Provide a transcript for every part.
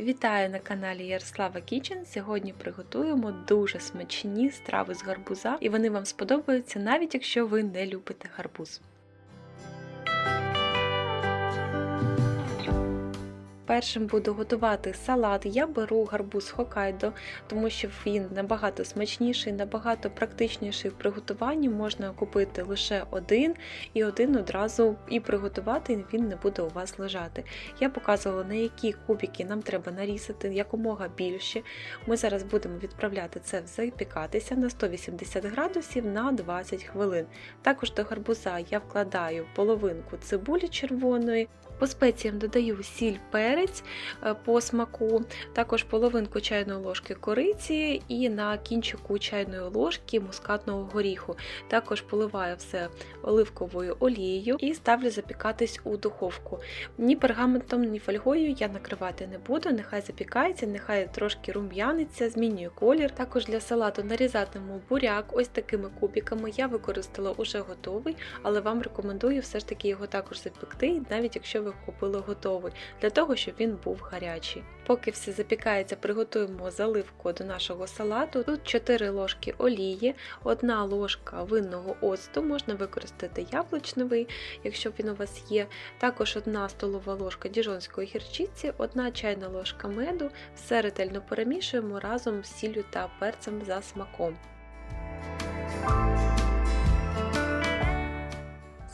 Вітаю на каналі Ярослава Кічен. Сьогодні приготуємо дуже смачні страви з гарбуза, і вони вам сподобаються, навіть якщо ви не любите гарбуз. Першим буду готувати салат. Я беру гарбуз Хокайдо, тому що він набагато смачніший, набагато практичніший в приготуванні. Можна купити лише один і один одразу і приготувати, він не буде у вас лежати. Я показувала, на які кубики нам треба нарізати якомога більше. Ми зараз будемо відправляти це запікатися на 180 градусів на 20 хвилин. Також до гарбуза я вкладаю половинку цибулі червоної. По спеціям додаю сіль перець е, по смаку, також половинку чайної ложки кориці і на кінчику чайної ложки мускатного горіху. Також поливаю все оливковою олією і ставлю запікатись у духовку. Ні пергаментом, ні фольгою я накривати не буду, нехай запікається, нехай трошки рум'яниться, змінює колір. Також для салату нарізатиму буряк ось такими кубиками. Я використала уже готовий, але вам рекомендую все ж таки його також запекти, навіть якщо ви купили готовий, для того, щоб він був гарячий. Поки все запікається, приготуємо заливку до нашого салату. Тут 4 ложки олії, 1 ложка винного оцту, можна використати яблучний, якщо він у вас є. Також 1 столова ложка діжонської гірчиці, 1 чайна ложка меду. Все ретельно перемішуємо разом з сіллю та перцем за смаком.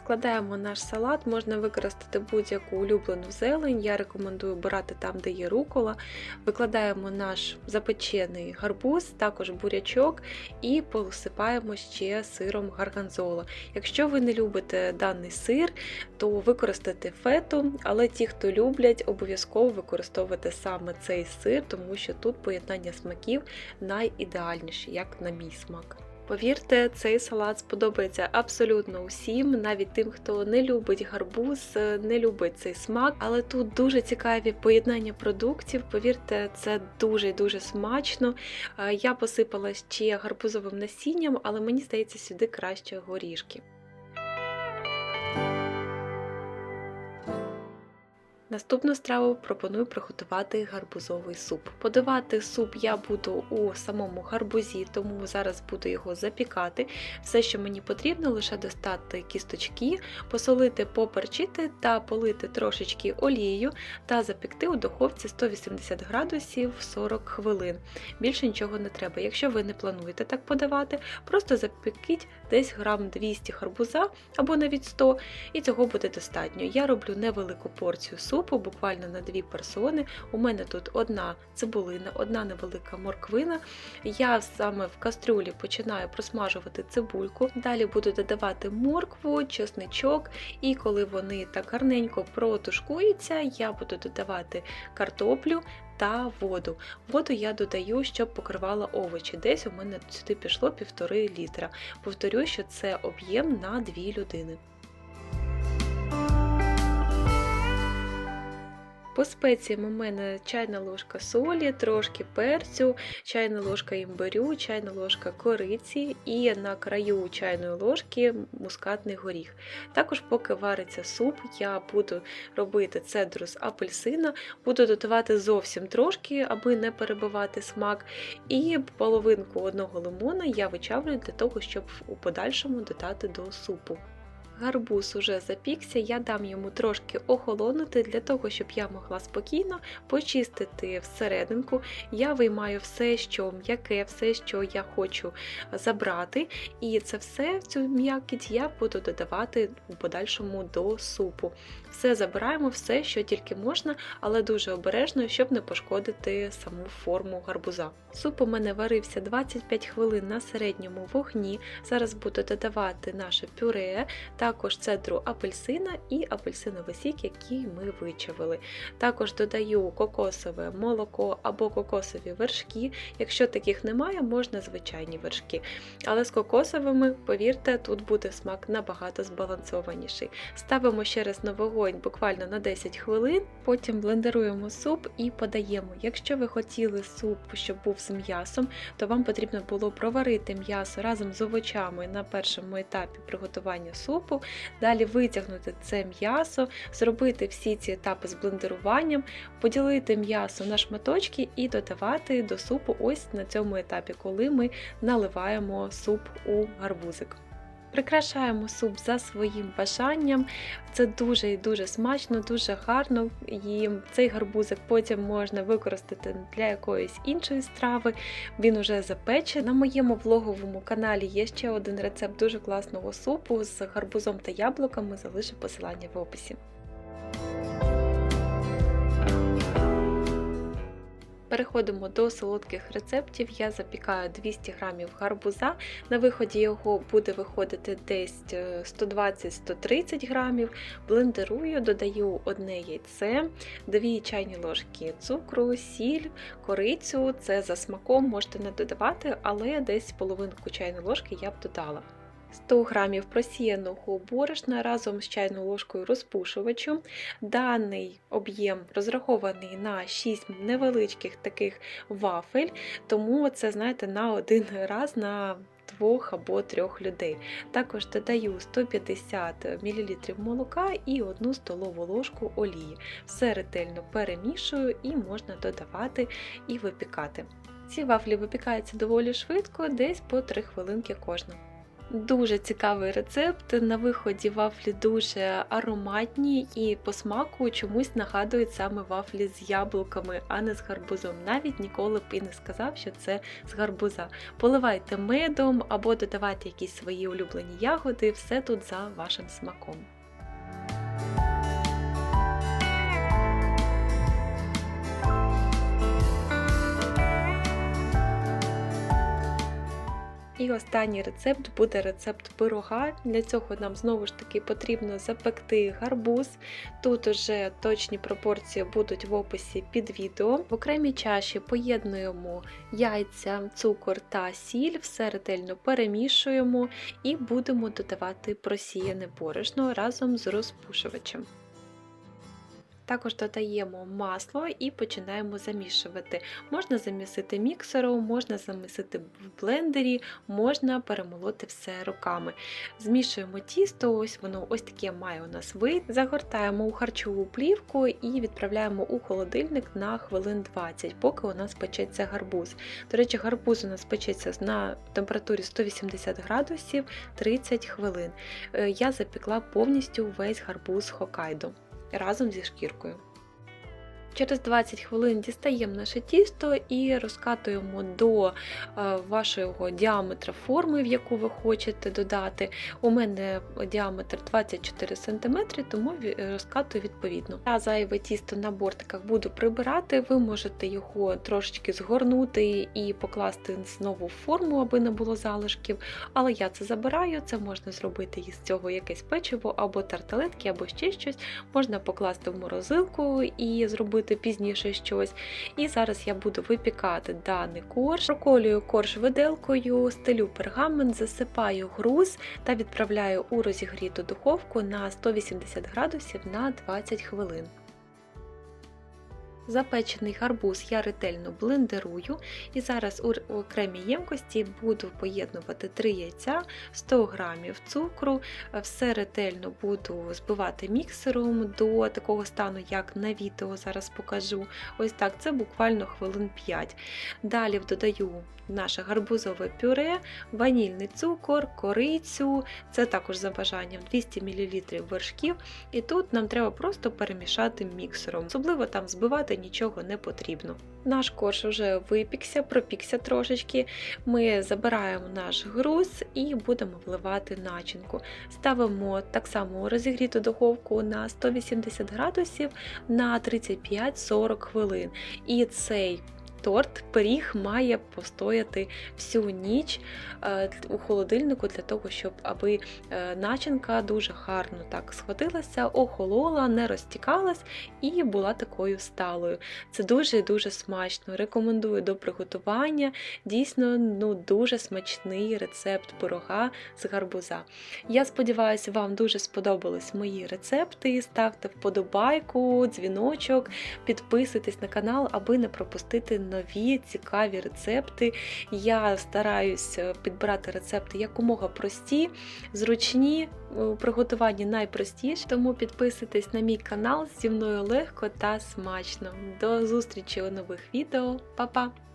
Складаємо наш салат, можна використати будь-яку улюблену зелень. Я рекомендую брати там, де є рукола. Викладаємо наш запечений гарбуз, також бурячок і посипаємо ще сиром гарганзола. Якщо ви не любите даний сир, то використайте фету, але ті, хто люблять, обов'язково використовуйте саме цей сир, тому що тут поєднання смаків найідеальніше, як на мій смак. Повірте, цей салат сподобається абсолютно усім, навіть тим, хто не любить гарбуз, не любить цей смак. Але тут дуже цікаві поєднання продуктів. Повірте, це дуже дуже смачно. Я посипала ще гарбузовим насінням, але мені здається, сюди краще горішки. Наступну страву пропоную приготувати гарбузовий суп. Подавати суп я буду у самому гарбузі, тому зараз буду його запікати. Все, що мені потрібно, лише достати кісточки, посолити, поперчити та полити трошечки олією та запікти у духовці 180 градусів 40 хвилин. Більше нічого не треба. Якщо ви не плануєте так подавати, просто запікіть десь грам 200 гарбуза або навіть 100, і цього буде достатньо. Я роблю невелику порцію супу супу буквально на дві персони. У мене тут одна цибулина, одна невелика морквина. Я саме в кастрюлі починаю просмажувати цибульку. Далі буду додавати моркву, чесничок, і коли вони так гарненько протушкуються, я буду додавати картоплю. Та воду. Воду я додаю, щоб покривала овочі. Десь у мене сюди пішло півтори літра. Повторюю, що це об'єм на дві людини. По спеціям у мене чайна ложка солі, трошки перцю, чайна ложка імбирю, чайна ложка кориці і на краю чайної ложки мускатний горіх. Також, поки вариться суп, я буду робити цедру з апельсина, буду додавати зовсім трошки, аби не перебивати смак. І половинку одного лимона я вичавлю для того, щоб у подальшому додати до супу. Гарбуз уже запікся, я дам йому трошки охолонути для того, щоб я могла спокійно почистити всерединку. Я виймаю все, що м'яке, все, що я хочу забрати. І це все, цю м'якість я буду додавати у подальшому до супу. Все забираємо, все, що тільки можна, але дуже обережно, щоб не пошкодити саму форму гарбуза. Суп у мене варився 25 хвилин на середньому вогні. Зараз буду додавати наше пюре також цедру апельсина і апельсиновий сік, який ми вичавили. Також додаю кокосове молоко або кокосові вершки. Якщо таких немає, можна звичайні вершки. Але з кокосовими, повірте, тут буде смак набагато збалансованіший. Ставимо ще раз на вогонь буквально на 10 хвилин, потім блендеруємо суп і подаємо. Якщо ви хотіли суп, щоб був з м'ясом, то вам потрібно було проварити м'ясо разом з овочами на першому етапі приготування супу супу. Далі витягнути це м'ясо, зробити всі ці етапи з блендеруванням, поділити м'ясо на шматочки і додавати до супу ось на цьому етапі, коли ми наливаємо суп у гарбузик. Прикрашаємо суп за своїм бажанням. Це дуже і дуже смачно, дуже гарно. І цей гарбузик потім можна використати для якоїсь іншої страви. Він уже запече. На моєму влоговому каналі є ще один рецепт дуже класного супу з гарбузом та яблуками. Залишу посилання в описі. Переходимо до солодких рецептів. Я запікаю 200 г гарбуза. На виході його буде виходити десь 120-130 грамів. Блендерую, додаю одне яйце, 2 чайні ложки цукру, сіль, корицю. Це за смаком можете не додавати, але десь половинку чайної ложки я б додала. 100 г просіяного борошна разом з чайною ложкою розпушувачу. Даний об'єм розрахований на 6 невеличких таких вафель, тому це, знаєте, на один раз на двох або трьох людей. Також додаю 150 мл молока і 1 столову ложку олії. Все ретельно перемішую і можна додавати і випікати. Ці вафлі випікаються доволі швидко, десь по 3 хвилинки кожна. Дуже цікавий рецепт. На виході вафлі дуже ароматні і по смаку чомусь нагадують саме вафлі з яблуками, а не з гарбузом. Навіть ніколи б і не сказав, що це з гарбуза. Поливайте медом або додавайте якісь свої улюблені ягоди, все тут за вашим смаком. І останній рецепт буде рецепт пирога. Для цього нам знову ж таки потрібно запекти гарбуз. Тут уже точні пропорції будуть в описі під відео. В окремій чаші поєднуємо яйця, цукор та сіль, все ретельно перемішуємо і будемо додавати просіяне борошно разом з розпушувачем. Також додаємо масло і починаємо замішувати. Можна замісити міксером, можна замісити в блендері, можна перемолоти все руками. Змішуємо тісто, ось воно ось таке має у нас вид. Загортаємо у харчову плівку і відправляємо у холодильник на хвилин 20, поки у нас печеться гарбуз. До речі, гарбуз у нас печеться на температурі 180 градусів 30 хвилин. Е, я запекла повністю весь гарбуз Хокайдо разом зі шкіркою. Через 20 хвилин дістаємо наше тісто і розкатуємо до вашого діаметра форми, в яку ви хочете додати. У мене діаметр 24 см, тому розкатую відповідно. Я зайве тісто на бортиках буду прибирати, ви можете його трошечки згорнути і покласти знову в форму, аби не було залишків. Але я це забираю, це можна зробити із цього якесь печиво або тарталетки, або ще щось. Можна покласти в морозилку і зробити робити пізніше щось. І зараз я буду випікати даний корж, проколюю корж виделкою, стелю пергамент, засипаю груз та відправляю у розігріту духовку на 180 градусів на 20 хвилин. Запечений гарбуз я ретельно блендерую і зараз у окремій ємкості буду поєднувати 3 яйця, 100 г цукру, все ретельно буду збивати міксером до такого стану, як на відео зараз покажу. Ось так, це буквально хвилин 5. Далі додаю наше гарбузове пюре, ванільний цукор, корицю, це також за бажанням 200 мл вершків. І тут нам треба просто перемішати міксером, особливо там збивати нічого не потрібно. Наш корж вже випікся, пропікся трошечки. Ми забираємо наш груз і будемо вливати начинку. Ставимо так само розігріту духовку на 180 градусів на 35-40 хвилин. І цей торт, пиріг має постояти всю ніч е, у холодильнику для того, щоб аби е, начинка дуже гарно так схватилася, охолола, не розтікалась і була такою сталою. Це дуже-дуже смачно. Рекомендую до приготування. Дійсно, ну дуже смачний рецепт пирога з гарбуза. Я сподіваюся, вам дуже сподобались мої рецепти. Ставте вподобайку, дзвіночок, підписуйтесь на канал, аби не пропустити нові цікаві рецепти. Я стараюсь е, підбирати рецепти якомога прості, зручні у приготуванні найпростіші. Тому підписуйтесь на мій канал зі мною легко та смачно. До зустрічі у нових відео. Па-па!